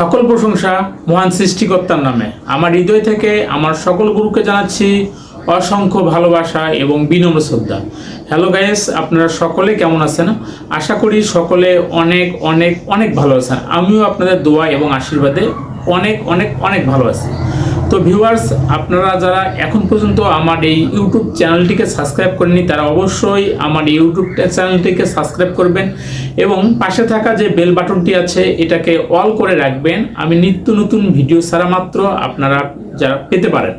সকল প্রশংসা মহান সৃষ্টিকর্তার নামে। আমার হৃদয় থেকে আমার সকল গুরুকে জানাচ্ছি অসংখ্য ভালোবাসা এবং বিনম্র শ্রদ্ধা। হ্যালো গায়েস আপনারা সকলে কেমন আছেন? আশা করি সকলে অনেক অনেক অনেক ভালো আছেন। আমিও আপনাদের দোয়া এবং আশীর্বাদে অনেক অনেক অনেক ভালো আছি। তো ভিউয়ার্স আপনারা যারা এখন পর্যন্ত আমার এই ইউটিউব চ্যানেলটিকে সাবস্ক্রাইব করেনি তারা অবশ্যই আমার ইউটিউব চ্যানেলটিকে সাবস্ক্রাইব করবেন এবং পাশে থাকা যে বেল বাটনটি আছে, এটাকে অল করে রাখবেন। আমি নিত্য নতুন ভিডিও ছাড়া মাত্র আপনারা যারা পেতে পারেন।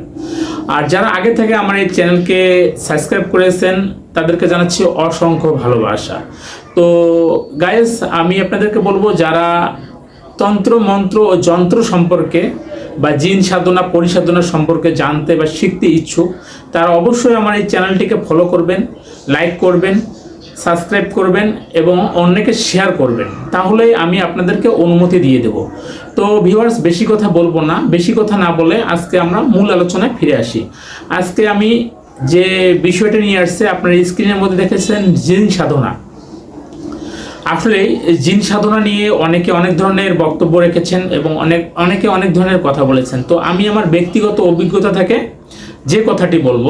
আর যারা আগে থেকে আমার এই চ্যানেলকে সাবস্ক্রাইব করেছেন, তাদেরকে জানাচ্ছি অসংখ্য ভালোবাসা। তো গাইস আমি আপনাদেরকে বলব, যারা তন্ত্র, মন্ত্র ও যন্ত্র সম্পর্কে বা জিন সাধনা পরিসাধনা সম্পর্কে জানতে বা শিখতে ইচ্ছুক, তারা অবশ্যই আমার এই চ্যানেলটিকে ফলো করবেন লাইক করবেন সাবস্ক্রাইব করবেন এবং অন্যকে শেয়ার করবেন। তাহলেই আমি আপনাদেরকে অনুমতি দিয়ে দেব। তো ভিউয়ার্স বেশি কথা বলব না। বেশি কথা না বলে আজকে আমরা মূল আলোচনায় ফিরে আসি। আজকে আমি যে বিষয়টা নিয়ে আসছে, আপনার স্ক্রিনের মধ্যে দেখেছেন জিন সাধনা। আসলে জিন সাধনা নিয়ে অনেকে অনেক ধরনের বক্তব্য রেখেছেন এবং অনেক, অনেকে অনেক ধরনের কথা বলেছেন। তো আমি আমার ব্যক্তিগত অভিজ্ঞতা থেকে যে কথাটি বলব,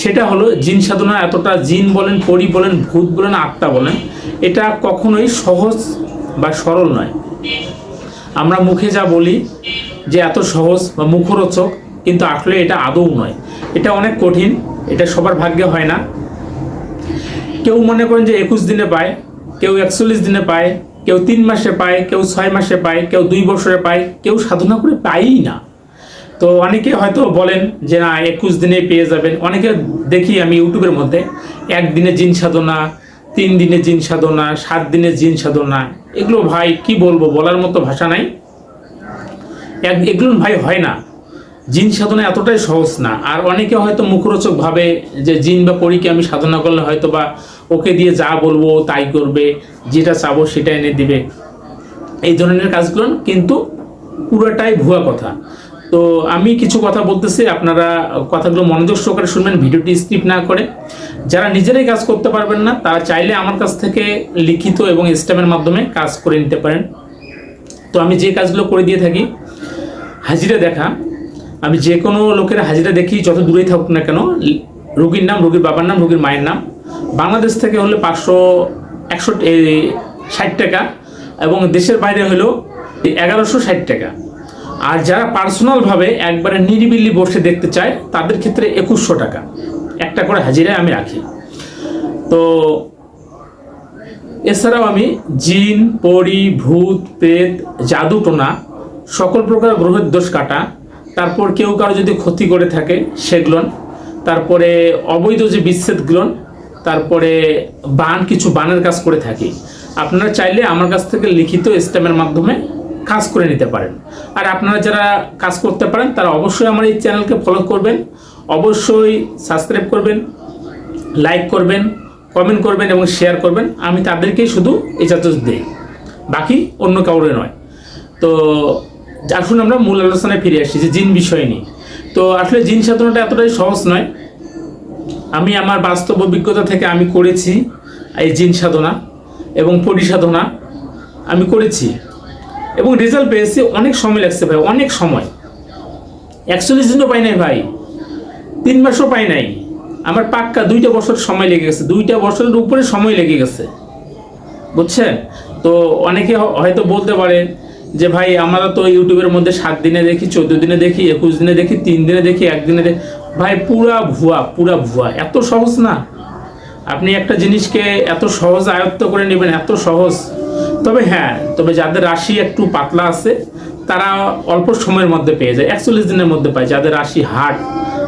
সেটা হলো জিন সাধনা এতটা জিন বলেন, পরি বলেন, ভূত বলেন, আত্মা বলেন, এটা কখনোই সহজ বা সরল নয়। আমরা মুখে যা বলি যে এত সহজ বা মুখরোচক, কিন্তু আসলে এটা আদৌ নয়। এটা অনেক কঠিন, এটা সবার ভাগ্যে হয় না। কেউ মনে করেন যে একুশ দিনে পায় কেউ একচল্লিশ দিনে পায়, কেউ তিন মাসে পায়, কেউ ছয় মাসে পায়, কেউ দুই বছরে পায়, কেউ সাধনা করে পায়ই না। তো অনেকে হয়তো বলেন যে না, একুশ দিনে পেয়ে যাবেন। অনেকে দেখি আমি ইউটিউবের মধ্যে একদিনে জিন সাধনা, তিন দিনে জিন সাধনা, সাত দিনে জিন সাধনা। এগুলো ভাই কি বলব, বলার মতো ভাষা নাই। এক এগুলো ভাই হয় না। জিন সাধনা এতটাই সহজ না। আর অনেকে হয়তো মুখরোচক ভাবে যে জিন বা পরীকে আমি সাধনা করলে হয়তো বা ওকে দিয়ে যা বলব তাই করবে, যেটা চাবো সেটা এনে দিবে। এই ধরনের কাজগুলো কিন্তু পুরোটাই ভুয়া কথা। তো আমি কিছু কথা বলতেছি, আপনারা কথাগুলো মনোযোগ সহকারে শুনবেন, ভিডিওটি স্কিপ না করে। যারা নিজেরাই কাজ করতে পারবেন না, তারা চাইলে আমার কাছ থেকে লিখিত এবং স্ট্যাম্পের মাধ্যমে কাজ করে নিতে পারেন। তো আমি যে কাজগুলো করে দিয়ে থাকি, হাজিরা দেখা। আমি যে কোনো লোকের হাজিরা দেখি, যত দূরেই থাকুক না কেন, রুগীর নাম, রুগীর বাবার নাম, রুগীর মায়ের নাম। বাংলাদেশ থেকে হলে পাঁচশো একশো ষাট টাকা এবং দেশের বাইরে হলো এগারোশো ষাট টাকা। আর যারা পার্সোনালভাবে একবারে নিরিবিলি বসে দেখতে চায়, তাদের ক্ষেত্রে একুশশো টাকা। একটা করে হাজিরায় আমি রাখি। তো এছাড়াও আমি জিন, পরি, ভূত, প্রেত জাদু টোনা সকল প্রকার গ্রহের দোষ কাটা তারপর কেউ কারও যদি ক্ষতি করে থাকে সেগুলোন তারপরে অবৈধ যে বিচ্ছেদগুলোন তারপরে বান, কিছু বানের কাজ করে থাকি। আপনারা চাইলে আমার কাছ থেকে লিখিত স্ট্যাম্পের মাধ্যমে কাজ করে নিতে পারেন। আর আপনারা যারা কাজ করতে পারেন, তারা অবশ্যই আমার এই চ্যানেলকে ফলো করবেন। অবশ্যই সাবস্ক্রাইব করবেন লাইক করবেন কমেন্ট করবেন এবং শেয়ার করবেন। আমি তাদেরকেই শুধু ইজাজত দিই। বাকি অন্য কাউরে নয়। তো আসুন আমরা মূল আলোচনায় ফিরে আসি যে জিন বিষয় নিয়ে। তো আসলে জিন সাধনাটা এতটাই সহজ নয়। আমি আমার বাস্তব অভিজ্ঞতা থেকে আমি করেছি এই জিন সাধনা এবং পরিসাধনা আমি করেছি। এবং রেজাল্ট পেয়েছি অনেক সময় লাগছে ভাই, অনেক সময়। একচল্লিশ দিনও পাই নাই ভাই, তিন মাসও পাই নাই। আমার পাক্কা দুইটা বছর সময় লেগে গেছে, দুইটা বছরের উপরে সময় লেগে গেছে। বুঝছেন? তো অনেকে হয়তো বলতে পারে যে ভাই, আমরা তো ইউটিউবের মধ্যে সাত দিনে দেখি, চোদ্দ দিনে দেখি, একুশ দিনে দেখি, তিন দিনে দেখি একদিনে দেখি। ভাই, পুরা ভুয়া পুরা ভুয়া, এত সহজ না। আপনি একটা জিনিসকে এত সহজ আয়ত্ত করে নেবেন, এত সহজ। তবে হ্যাঁ তবে যাদের রাশি একটু পাতলা আছে, তারা অল্প সময়ের মধ্যে পেয়ে যায়, একচল্লিশ দিনের মধ্যে পায়। যাদের রাশি হার্ড,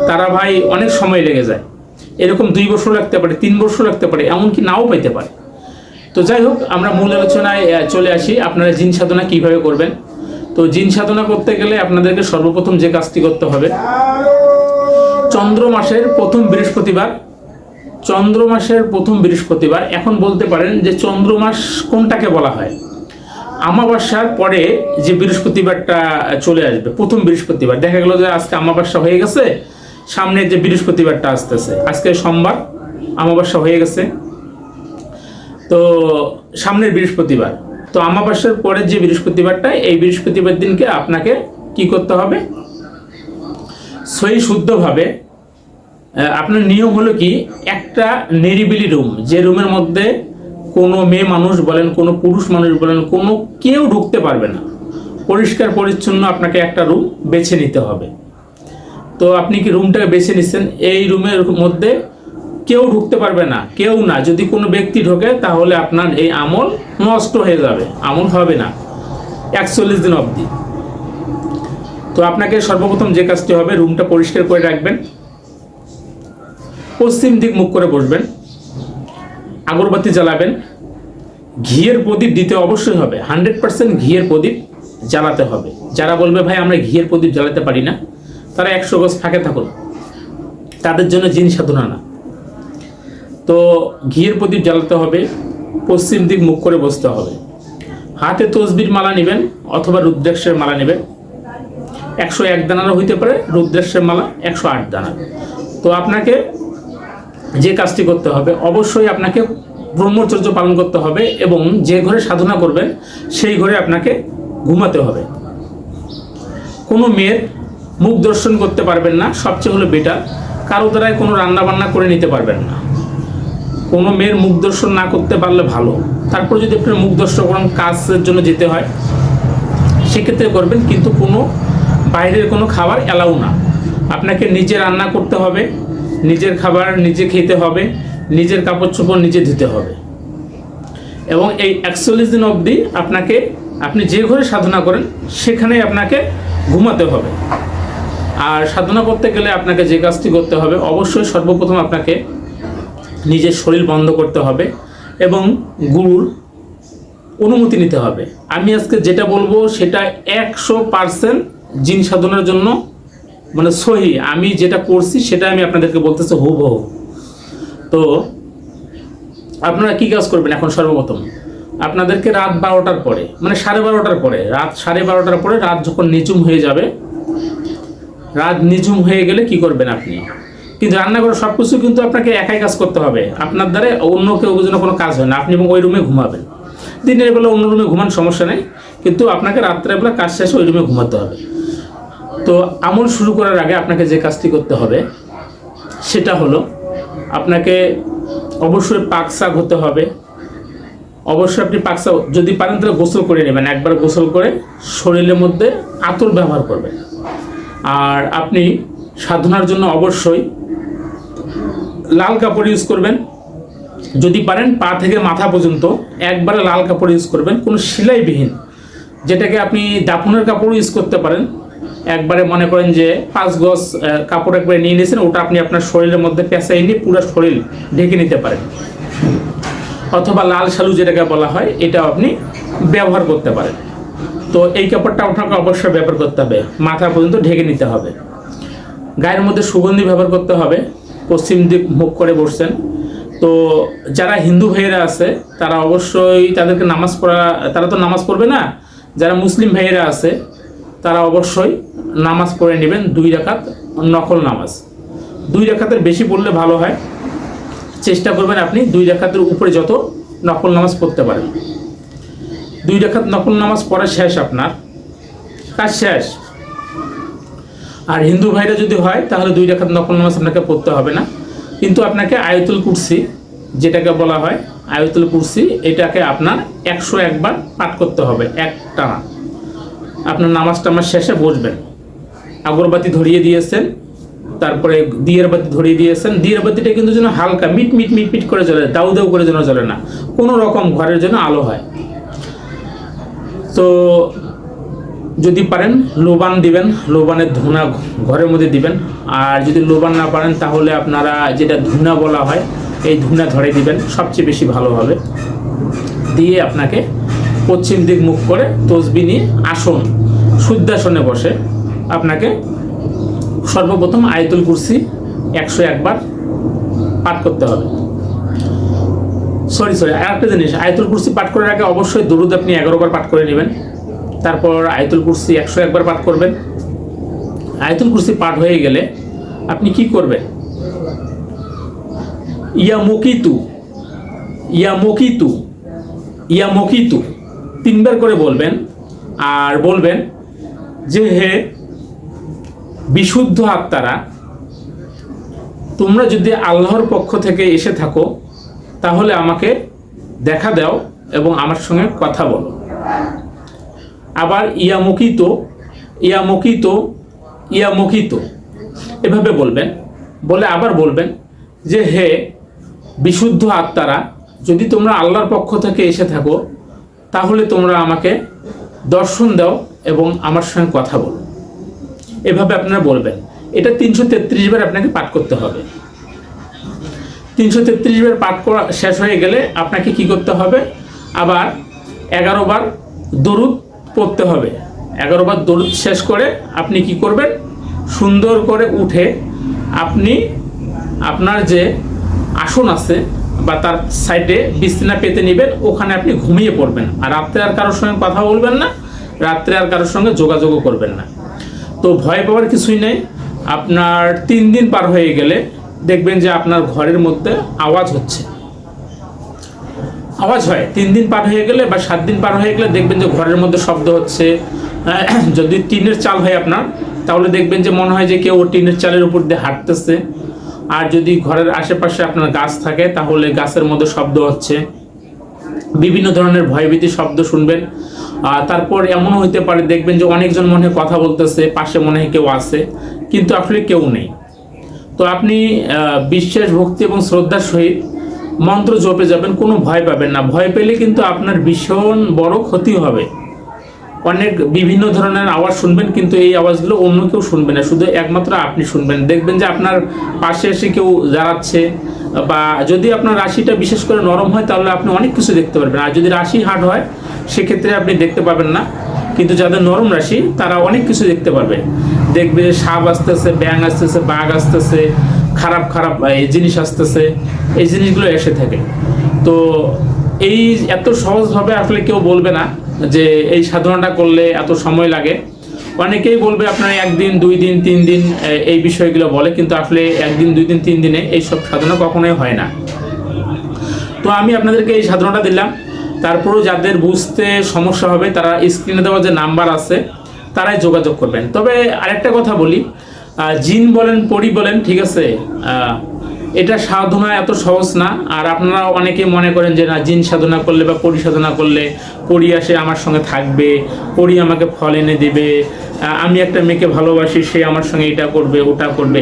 তারা ভাই অনেক সময় লেগে যায়। এরকম দুই বছর লাগতে পারে, তিন বছর লাগতে পারে, এমনকি নাও পেতে পারে। তো যাই হোক, আমরা মূল আলোচনায় চলে আসি। আপনারা জিন সাধনা কীভাবে করবেন? তো জিন সাধনা করতে গেলে আপনাদেরকে সর্বপ্রথম যে কাজটি করতে হবে, চন্দ্র মাসের প্রথম বৃহস্পতিবার। চন্দ্র মাসের প্রথম বৃহস্পতিবার, এখন বলতে পারেন যে চন্দ্র মাস কোনটাকে বলা হয়? আমাবস্যার পরে যে বৃহস্পতিবারটা চলে আসবে, প্রথম বৃহস্পতিবার। দেখা গেল যে আজকে আমাবস্যা হয়ে গেছে, সামনে যে বৃহস্পতিবারটা আসতেছে। আজকে সোমবার, আমাবস্যা হয়ে গেছে। তো সামনের বৃহস্পতিবার। তো আমাবাসের পরের যে বৃহস্পতিবারটা, এই বৃহস্পতিবার দিনকে আপনাকে কি করতে হবে? সই শুদ্ধভাবে আপনার নিয়ম হলো কি? একটা নিরিবিলি রুম, যে রুমের মধ্যে কোনো মেয়ে মানুষ বলেন, কোনো পুরুষ মানুষ বলেন, কোনো কেউ ঢুকতে পারবে না। পরিষ্কার পরিচ্ছন্ন আপনাকে একটা রুম বেছে নিতে হবে। তো আপনি কি রুমটাকে বেছে নিচ্ছেন? এই রুমের মধ্যে কেউ ঢুকতে পারবে না, কেউ না। যদি কোনো ব্যক্তি ঢোকে, তাহলে আপনার এই আমল নষ্ট হয়ে যাবে, আমল হবে না, একচল্লিশ দিন অবধি। তো আপনাকে সর্বপ্রথম যে কাজটি হবে, রুমটা পরিষ্কার করে রাখবেন। পশ্চিম দিক মুখ করে বসবেন, আগরবাতি জ্বালাবেন। ঘিয়ের প্রদীপ দিতে অবশ্যই হবে, হান্ড্রেড পার্সেন্ট ঘিয়ের প্রদীপ জ্বালাতে হবে। যারা বলবে, ভাই, আমরা ঘিয়ের প্রদীপ জ্বালাতে পারি না, তারা একশো গজ ফাঁকে থাকুন। তাদের জন্য জিন সাধনা না। তো ঘিয়ের প্রদীপ জ্বালাতে হবে, পশ্চিম দিক মুখ করে বসতে হবে। হাতে তসবির মালা নেবেন অথবা রুদ্রাক্ষের মালা নেবেন। একশো এক দানারও হইতে পারে, রুদ্রাক্ষের মালা একশো আট দানার। তো আপনাকে যে কাজটি করতে হবে, অবশ্যই আপনাকে ব্রহ্মচর্য পালন করতে হবে এবং যে ঘরে সাধনা করবেন, সেই ঘরে আপনাকে ঘুমাতে হবে। কোনো মেয়ের মুখ দর্শন করতে পারবেন না, সবচেয়ে হলো বেটার। কারও দ্বারাই কোনো রান্না বান্না করে নিতে পারবেন না। কোনো মেয়ের মুখ দর্শন না করতে পারলে ভালো। তারপর যদি আপনার মুখ দর্শন করেন কাজের জন্য যেতে হয়, সেক্ষেত্রে করবেন, কিন্তু কোনো বাইরের কোনো খাবার অ্যালাউ না। আপনাকে নিজে রান্না করতে হবে, নিজের খাবার নিজে খেতে হবে, নিজের কাপড় চোপড় নিজে ধুতে হবে। এবং এই একচল্লিশ দিন অবধি আপনাকে, আপনি যে ঘরে সাধনা করেন, সেখানেই আপনাকে ঘুমাতে হবে। আর সাধনা করতে গেলে আপনাকে যে কাজটি করতে হবে, অবশ্যই সর্বপ্রথম আপনাকে নিজের শরীর বন্ধ করতে হবে এবং গুরুর অনুমতি নিতে হবে। আমি আজকে যেটা বলব সেটা একশো পার্সেন্ট জিন সাধনার জন্য মানে সহি। আমি যেটা করছি সেটা আমি আপনাদেরকে বলতেছি হুবহু। তো আপনারা কি কাজ করবেন এখন সর্বপ্রথম? আপনাদেরকে রাত বারোটার পরে মানে সাড়ে বারোটার পরে, রাত সাড়ে বারোটার পরে রাত যখন নিচুম হয়ে যাবে, রাত নিঝুম হয়ে গেলে কি করবেন আপনি? কিন্তু রান্না করে সব কিছু কিন্তু আপনাকে একাই কাজ করতে হবে। আপনার দ্বারা অন্য কেউ যেন কোনো কাজ হয় না। আপনি এবং ওই রুমে ঘুমাবেন। দিনের বেলা অন্য রুমে ঘুমান সমস্যা নেই, কিন্তু আপনাকে রাত্রেবেলা কাজ শেষে ওই রুমে ঘুমাতে হবে। তো আমল শুরু করার আগে আপনাকে যে কাজটি করতে হবে, সেটা হলো আপনাকে অবশ্যই পাক শাক হতে হবে। অবশ্যই আপনি পাকসা যদি পারেন তাহলে গোসল করে নেবেন। একবার গোসল করে শরীরের মধ্যে আতর ব্যবহার করবেন। আর আপনি সাধনার জন্য অবশ্যই লাল কাপড় ইউজ করবেন। যদি পারেন পা থেকে মাথা পর্যন্ত একবারে লাল কাপড় ইউজ করবেন, কোনো সেলাইবিহীন, যেটাকে আপনি দাফনের কাপড় ইউজ করতে পারেন। একবারে মনে করেন যে পাঁচ গজ কাপড় একবারে নিয়ে নিয়েছেন, ওটা আপনি আপনার শরীরের মধ্যে পেঁচাই নিয়ে পুরো শরীর ঢেকে নিতে পারেন। অথবা লাল শালু যেটাকে বলা হয়, এটাও আপনি ব্যবহার করতে পারেন। তো এই কাপড়টা আপনাকে অবশ্যই ব্যবহার করতে হবে, মাথা পর্যন্ত ঢেকে নিতে হবে। গায়ের মধ্যে সুগন্ধি ব্যবহার করতে হবে। পশ্চিম দিক মুখ করে বসছেন। তো যারা হিন্দু ভাইয়েরা আছে, তারা অবশ্যই তাদেরকে নামাজ পড়া, তারা তো নামাজ পড়বে না? যারা মুসলিম ভাইয়েরা আছে, তারা অবশ্যই নামাজ পড়ে নেবেন দুই রাকাত নকল নামাজ। দুই রাকাতের বেশি পড়লে ভালো হয়। চেষ্টা করবেন আপনি দুই রাকাতের উপরে যত নকল নামাজ পড়তে পারেন। দুই রাকাত নকল নামাজ পড়া শেষ আপনার। কাজ শেষ। আর হিন্দু ভাইরা যদি হয়, তাহলে দুই রাকাত নকল নামাজ আপনাকে পড়তে হবে না। কিন্তু আপনাকে আয়তুল কুরসি যেটাকে বলা হয়, আয়তুল কুরসি, এটাকে আপনার একশো একবার পাঠ করতে হবে, এক টানা। আপনার নামাজ টামাজ শেষে বসবেন। আগরবাতি ধরিয়ে দিয়েছেন, তারপরে দিয়ের বাতি ধরিয়ে দিয়েছেন। দিয়ের বাতিটা কিন্তু যেন হালকা, মিট মিট মিট মিট করে জ্বলে, দাউ দাউ করে যেন জ্বলে না। কোনো রকম ঘরের জন্য আলো হয়। তো যদি পারেন, লোবান দিবেন, লোবানের ধুনা ঘরের মধ্যে দিবেন। আর যদি লোবান না পারেন, তাহলে আপনারা যেটা ধুনা বলা হয়, এই ধুনা ধরে দিবেন। সবচেয়ে বেশি ভালো হবে। দিয়ে আপনাকে পশ্চিম দিক মুখ করে তসবি নিয়ে আসন, শুদ্ধাসনে বসে আপনাকে সর্বপ্রথম আয়তুল কুরসি একশো একবার পাঠ করতে হবে। সরি সরি আর একটা জিনিস, আয়তুল কুরসি পাঠ করার আগে অবশ্যই দরুদ আপনি এগারো বার পাঠ করে নেবেন। তারপর আয়তুল কুরসি একশো একবার পাঠ করবেন। আয়তুল কুরসি পাঠ হয়ে গেলে আপনি কি করবেন? ইয়া মকিতু ইয়া মকিতু ইয়া মকিতু। তিনবার করে বলবেন আর বলবেন যে হে বিশুদ্ধ আত্মারা, তোমরা যদি আল্লাহর পক্ষ থেকে এসে থাকো, তাহলে আমাকে দেখা দাও এবং আমার সঙ্গে কথা বলো। আবার ইয়ামুকিত ইয়ামুকিত ইয়ামুকিত। এভাবে বলবেন। বলে আবার বলবেন যে, হে বিশুদ্ধ আত্মারা, যদি তোমরা আল্লাহর পক্ষ থেকে এসে থাকো, তাহলে তোমরা আমাকে দর্শন দাও এবং আমার সঙ্গে কথা বলো। এভাবে আপনারা বলবেন। এটা তিনশো তেত্রিশ বার আপনাকে পাঠ করতে হবে। তিনশো তেত্রিশ বার পাঠ করা শেষ হয়ে গেলে আপনাকে কি করতে হবে? আবার এগারো বার দরুদ পড়তে হবে। এগারো বার দরুদ শেষ করে আপনি কি করবেন? সুন্দর করে উঠে আপনি আপনার যে আসন আছে বা তার সাইডে বিছানা পেতে নেবেন, ওখানে আপনি ঘুমিয়ে পড়বেন। আর রাত্রে আর কারোর সঙ্গে কথা বলবেন না, রাত্রে আর কারোর সঙ্গে যোগাযোগও করবেন না। তো ভয় পাওয়ার কিছুই নেই। আপনার তিন দিন পার হয়ে গেলে দেখবেন যে আপনার ঘরের মধ্যে আওয়াজ হচ্ছে। আওয়াজ হয়। তিন দিন পার হয়ে গেলে বা সাত দিন পার হয়ে গেলে দেখবেন যে ঘরের মধ্যে শব্দ হচ্ছে। যদি টিনের চাল হয় আপনার, তাহলে দেখবেন যে মনে হয় যে কেউ টিনের চালের উপর দিয়ে হাঁটতেছে। আর যদি ঘরের আশেপাশে আপনার গাছ থাকে, তাহলে গাছের মধ্যে শব্দ হচ্ছে। বিভিন্ন ধরনের ভয়ভীতি শব্দ শুনবেন। তারপর এমনও হইতে পারে, দেখবেন যে অনেকজন মনে কথা বলতেছে, পাশে মনে হয় কেউ আছে, কিন্তু আসলে কেউ নেই। তো আপনি বিশ্বাস ভক্তি এবং শ্রদ্ধার সহিত মন্ত্র জপে যাবেন, কোনো ভয় পাবেন না। ভয় পেলে কিন্তু আপনার ভীষণ বড় ক্ষতি হবে। অনেক বিভিন্ন ধরনের আওয়াজ শুনবেন, কিন্তু এই আওয়াজগুলো অন্য কেউ শুনবে না। শুধু একমাত্র আপনি শুনবেন। দেখবেন যে আপনার পাশে এসে কেউ দাঁড়াচ্ছে, বা যদি আপনার রাশিটা বিশেষ করে নরম হয়, তাহলে আপনি অনেক কিছু দেখতে পারবেন। আর যদি রাশি হার্ড হয়, সেক্ষেত্রে আপনি দেখতে পাবেন না। কিন্তু যাদের নরম রাশি, তারা অনেক কিছু দেখতে পারবে। দেখবে সাপ আসতেছে ব্যাং আসতেছে, বাঘ আসতেছে খারাপ খারাপ এই জিনিস আসতেছে, এই জিনিসগুলো এসে থাকে। তো এই এত সহজভাবে আসলে কেউ বলবে না যে এই সাধনাটা করলে এত সময় লাগে। অনেকেই বলবে আপনার একদিন, দুই দিন, তিন দিন এই বিষয়গুলো বলে, কিন্তু আসলে একদিন, দুই দিন, তিন দিনে এইসব সাধনা কখনোই হয় না। তো আমি আপনাদেরকে এই সাধনাটা দিলাম। তারপরেও যাদের বুঝতে সমস্যা হবে, তারা স্ক্রিনে দেওয়া যে নাম্বার আছে, তারাই যোগাযোগ করবেন। তবে আরেকটা কথা বলি জিন বলেন, পরি বলেন, ঠিক আছে? এটা সাধনা এত সহজ না। আর আপনারা অনেকে মনে করেন যে, না, জিন সাধনা করলে বা পরি সাধনা করলে পরি আসে, আমার সঙ্গে থাকবে, পরি আমাকে ফল এনে দেবে আমি একটা মেয়েকে ভালোবাসি, সে আমার সঙ্গে এটা করবে, ওটা করবে।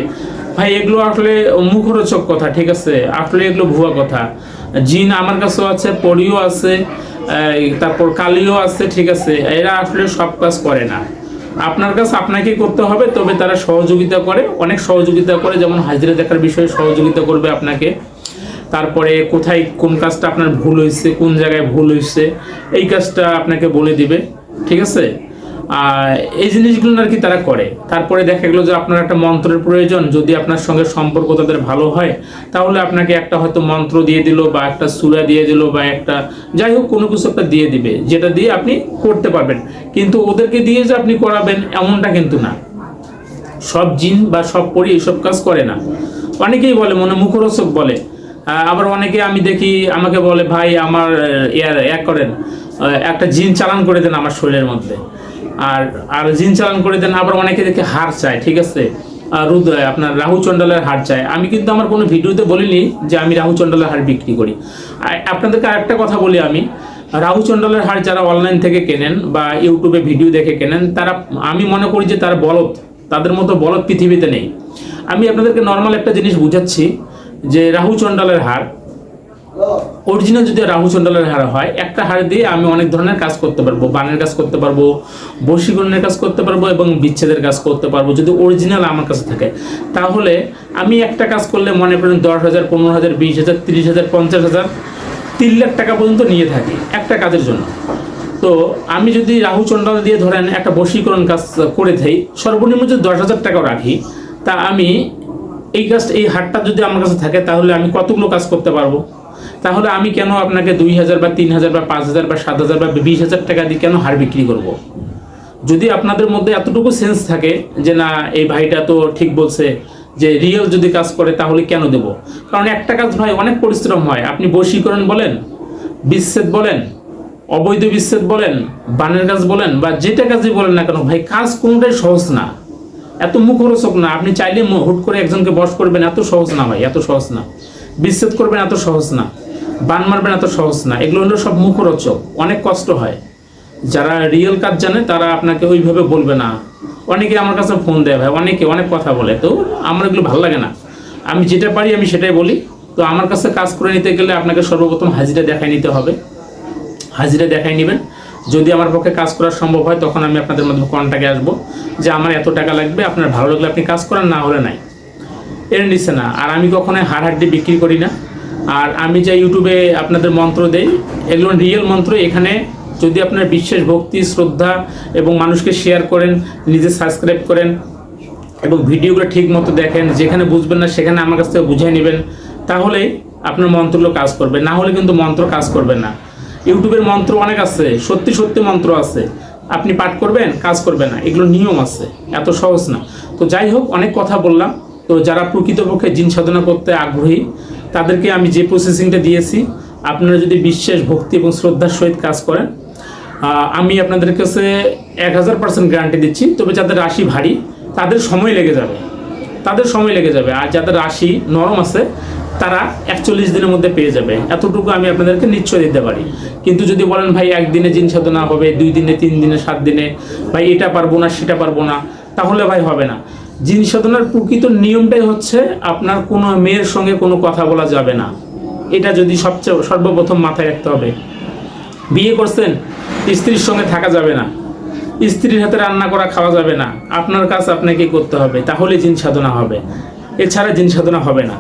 ভাই, এগুলো আসলে মুখরোচক কথা, ঠিক আছে? আসলে এগুলো ভুয়া কথা। জিন আমার কাছেও আছে, পরিও আছে তারপর কালিও আছে, ঠিক আছে? এরা আসলে সব কাজ করে না। আপনার কাছে আপনাকেই করতে হবে, তবে তারা সহযোগিতা করে, অনেক সহযোগিতা করে, যেমন হাজিরা দেখার বিষয়ে সহযোগিতা করবে আপনাকে। তারপরে কোথায় কোন কাজটা আপনার ভুল হয়েছে, কোন জায়গায় ভুল হয়েছে, এই কাজটা আপনাকে বলে দিবে, ঠিক আছে? এই জিনিসগুলো আর কি তারা করে। তারপরে দেখা গেলো যে আপনার একটা মন্ত্রের প্রয়োজন, যদি আপনার সঙ্গে সম্পর্ক তাদের ভালো হয়, তাহলে আপনাকে একটা হয়তো মন্ত্র দিয়ে দিল বা একটা সুরা দিয়ে দিল বা একটা, যাই হোক, কোনো কিছু একটা দিয়ে দিবে, যেটা দিয়ে আপনি করতে পারবেন। কিন্তু ওদেরকে দিয়ে যে আপনি করাবেন, এমনটা কিন্তু না। সব জিন বা সব পরি এইসব কাজ করে না। অনেকেই বলে, মনে মুখরোচক বলে। আবার অনেকে আমি দেখি, আমাকে বলে, ভাই, আমার এক করেন একটা জিন চালান করে দেন আমার শরীরের মধ্যে। আর আর জিন চালান করে দেন, আবার অনেকে দেখে হার চায়, ঠিক আছে? আর রুদ, আপনার রাহু চন্ডালের হার চায়। আমি কিন্তু আমার কোনো ভিডিওতে বলিনি যে আমি রাহু চন্ডালের হার বিক্রি করি। আপনাদেরকে আরেকটা কথা বলি আমি। রাহু চন্ডালের হার যারা অনলাইন থেকে কেনেন বা ইউটিউবে ভিডিও দেখে কেনেন, তারা, আমি মনে করি যে তারা বলদ। তাদের মতো বলদ পৃথিবীতে নেই। আমি আপনাদেরকে নর্মাল একটা জিনিস বুঝাচ্ছি যে রাহু চন্ডালের হার অরিজিনাল যদি রাহু চন্ডালের হার হয়, একটা হার দিয়ে আমি অনেক ধরনের কাজ করতে পারব। বানের কাজ করতে পারব, বশীকরণের কাজ করতে পারব এবং বিচ্ছেদের কাজ করতে পারব, যদি অরিজিনাল আমার কাছে থাকে। তাহলে আমি একটা কাজ করলে মনে করেন দশ হাজার, পনেরো হাজার, বিশ হাজার, তিরিশ হাজার, পঞ্চাশ হাজার, তিন লাখ টাকা পর্যন্ত নিয়ে থাকি একটা কাজের জন্য। তো আমি যদি রাহু চন্ডাল দিয়ে ধরেন একটা বশীকরণ কাজ করে থাই সর্বনিম্ন যদি দশ হাজার টাকাও রাখি, তা আমি এই কাজটা এই হারটা যদি আমার কাছে থাকে, তাহলে আমি কতগুলো কাজ করতে পারব? তাহলে আমি কেন আপনাকে দুই হাজার বা তিন হাজার বা পাঁচ হাজার বা সাত হাজার বা বিশ হাজার টাকা দিয়ে কেন হার বিক্রি করব। যদি আপনাদের মধ্যে এতটুকু সেন্স থাকে যে না, এই ভাইটা তো ঠিক বলছে যে রিয়েল যদি কাজ করে তাহলে কেন দেব? কারণ একটা কাজ ভাই অনেক পরিশ্রম হয়। আপনি বশীকরণ বলেন, বিচ্ছেদ বলেন, অবৈধ বিচ্ছেদ বলেন, বানের কাজ বলেন, বা যেটা কাজই বলেন না কেন, ভাই, কাজ কোনোটাই সহজ না। এত মুখরোচক না। আপনি চাইলে হুট করে একজনকে বস করবেন, এত সহজ না, ভাই, এত সহজ না। বিচ্ছেদ করবেন, এত সহজ না। বান মারবেন এত সহজ না। এগুলো হলো সব মুখরোচক। অনেক কষ্ট হয়। যারা রিয়েল কাজ জানে, তারা আপনাকে ওইভাবে বলবে না। অনেকে আমার কাছে ফোন দেয় ভাই, অনেকে অনেক কথা বলে। তো আমার এগুলো ভালো লাগে না। আমি যেটা পারি, আমি সেটাই বলি। তো আমার কাছে কাজ করে নিতে গেলে আপনাকে সর্বপ্রথম হাজিরা দেখাই নিতে হবে। হাজিরা দেখাই নেবেন। যদি আমার পক্ষে কাজ করা সম্ভব হয়, তখন আমি আপনাদের মাধ্যমে কন্ট্যাক্টে আসব। যে আমার এত টাকা লাগবে, আপনার ভালো লাগলে আপনি কাজ করেন, না হলে নাই। এর নিচ্ছে না। আর আমি কখনোই হাড় হাড্ডি বিক্রি করি না। আর আমি যে ইউটিউবে আপনাদের মন্ত্র দেই, এগুলো রিয়েল মন্ত্র। এখানে যদি আপনার বিশ্বাস ভক্তি, শ্রদ্ধা এবং মানুষকে শেয়ার করেন, নিজে সাবস্ক্রাইব করেন এবং ভিডিওগুলো ঠিক মতো দেখেন, যেখানে বুঝবেন না সেখানে আমার কাছ থেকে বুঝিয়ে নেবেন তাহলেই আপনার মন্ত্রগুলো কাজ করবে। না হলে কিন্তু মন্ত্র কাজ করবে না। ইউটিউবের মন্ত্র অনেক আছে, সত্যি সত্যি মন্ত্র আছে। আপনি পাঠ করবেন, কাজ করবে না। এগুলো নিয়ম আছে, এত সহজ না। তো যাই হোক, অনেক কথা বললাম। তো যারা প্রকৃতপক্ষে জিন সাধনা করতে আগ্রহী তাদেরকে আমি যে প্রসেসিংটা দিয়েছি, আপনারা যদি বিশ্বাস, ভক্তি এবং শ্রদ্ধার সহিত কাজ করেন আমি আপনাদের কাছে এক হাজার পার্সেন্ট গ্যারান্টি দিচ্ছি। তবে যাদের রাশি ভারী, তাদের সময় লেগে যাবে। তাদের সময় লেগে যাবে। আর যাদের রাশি নরম আছে, তারা একচল্লিশ দিনের মধ্যে পেয়ে যাবে। এতটুকু আমি আপনাদেরকে নিশ্চয় দিতে পারি। কিন্তু যদি বলেন, ভাই, একদিনে জিন সাধনা হবে, দুই দিনে, তিন দিনে, সাত দিনে, ভাই, এটা পারব না, সেটা পারব না, তাহলে ভাই হবে না। জিন সাধনার প্রকৃত নিয়মটাই হচ্ছে আপনার কোনো মেয়ের সঙ্গে কোনো কথা বলা যাবে না। এটা যদি সবচেয়ে সর্বপ্রথম মাথায় রাখতে হবে। বিয়ে করছেন, স্ত্রীর সঙ্গে থাকা যাবে না। স্ত্রীর হাতে রান্না করা খাওয়া যাবে না। আপনার কাজ আপনাকে করতে হবে, তাহলে জিন সাধনা হবে। এছাড়া জিন সাধনা হবে না।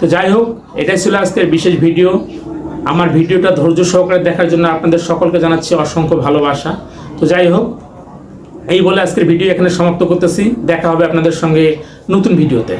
তো যাই হোক, এটাই ছিল আজকের বিশেষ ভিডিও। আমার ভিডিওটা ধৈর্য সহকারে দেখার জন্য আপনাদের সকলকে জানাচ্ছি অসংখ্য ভালোবাসা। তো যাই হোক এই বলে আজকের ভিডিও এখানে সমাপ্ত করতেছি। দেখা হবে আপনাদের সঙ্গে নতুন ভিডিওতে।